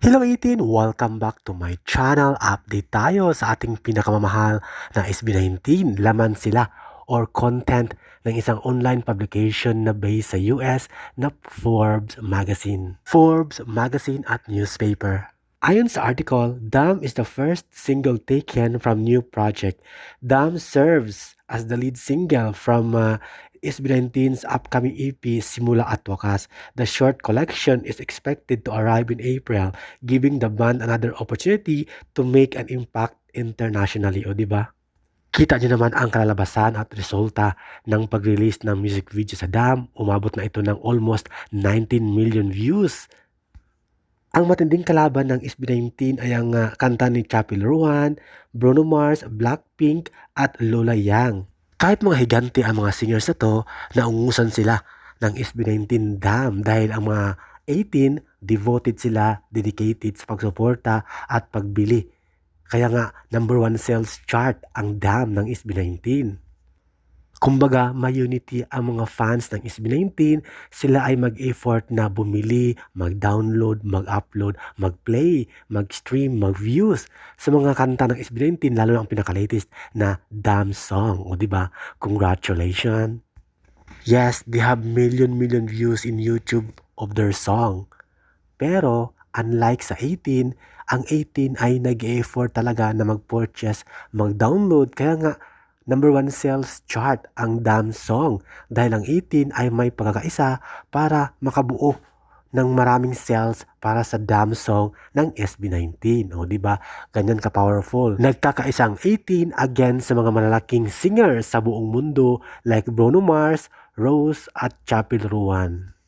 Hello 18! Welcome back to my channel. Update tayo sa ating pinakamamahal na SB19. Laman sila or content ng isang online publication na based sa US na Forbes Magazine. Forbes Magazine at newspaper. Ayon sa article, Dam is the first single taken from new project. Dam serves as the lead single from uh, SB19's upcoming EP Simula at Wakas. The short collection is expected to arrive in April, giving the band another opportunity to make an impact internationally. O di ba? Kita nyo naman ang kalalabasan at resulta ng pag-release ng music video sa Dam. Umabot na ito ng almost 19 million views. Ang matinding kalaban ng SB19 ay ang uh, kanta ni Chapel Rowan, Bruno Mars, Blackpink at Lola Yang. Kahit mga higante ang mga singers na to, naungusan sila ng SB19 Dam dahil ang mga 18 devoted sila, dedicated sa pagsuporta at pagbili. Kaya nga, number one sales chart ang Dam ng SB19. Kumbaga, may unity ang mga fans ng SB19. Sila ay mag-effort na bumili, mag-download, mag-upload, mag-play, mag-stream, mag-views sa mga kanta ng SB19, lalo na ang pinaka-latest na Damn Song. O, ba? Congratulations! Yes, they have million-million views in YouTube of their song. Pero, unlike sa 18, ang 18 ay nag-effort talaga na mag-purchase, mag-download. Kaya nga, number one sales chart ang Damn Song dahil ang 18 ay may pagkakaisa para makabuo ng maraming sales para sa Damn Song ng SB19. O, di ba? Ganyan ka-powerful. Nagkakaisang 18 against sa mga malalaking singers sa buong mundo like Bruno Mars, Rose at Chapel Rowan.